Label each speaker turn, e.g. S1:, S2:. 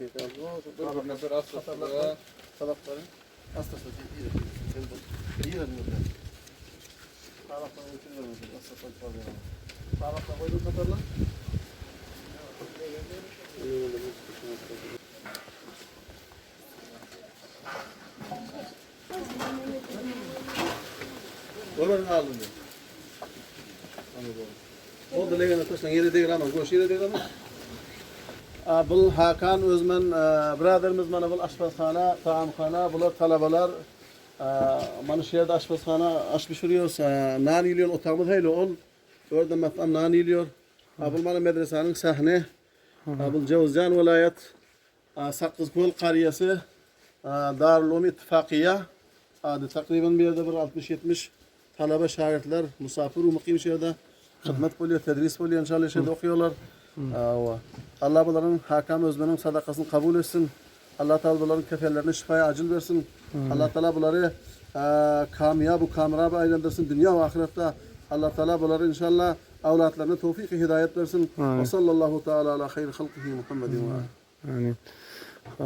S1: iyi de iyi de diyorlar. Salakları. Hastası falan. Salakları koyduk kadarla. Oradan aldım diyor. Oldu legene taşlan yeri değil ama goş yeri değil ama. Aa, Bu Hakan Özmen e, birodarimiz mana bu aşpazxona, taomxona, bular talabalar e, mana shu yerda aşpazxona osh pishiriyoruz. E, Nan yiliyor, otamiz hayli ol. Orada matam nan yiliyor. Bu mana madrasaning sahni. Ha, Bu e, Saqqizko'l qariyasi e, Darul Ulum ittifoqiya. Hadi takriban bir yerde bir 60-70 talaba şagirdler musafir ve mukim şu yerda hizmet buluyor, tedris buluyor inşallah şeyde okuyorlar. Aa, Allah bunların Hakan Özmen'in sadakasını kabul etsin. Allah Teala bunların kefelerine şifaya acil versin. Allah Teala bunları e, kamya bu kamera aylandırsın dünya ve ahirette. Allah Teala bunları inşallah avlatlarına tevfik hidayet versin. Ve sallallahu teala ala hayri halkihi Muhammedin ve
S2: Yani. Aa,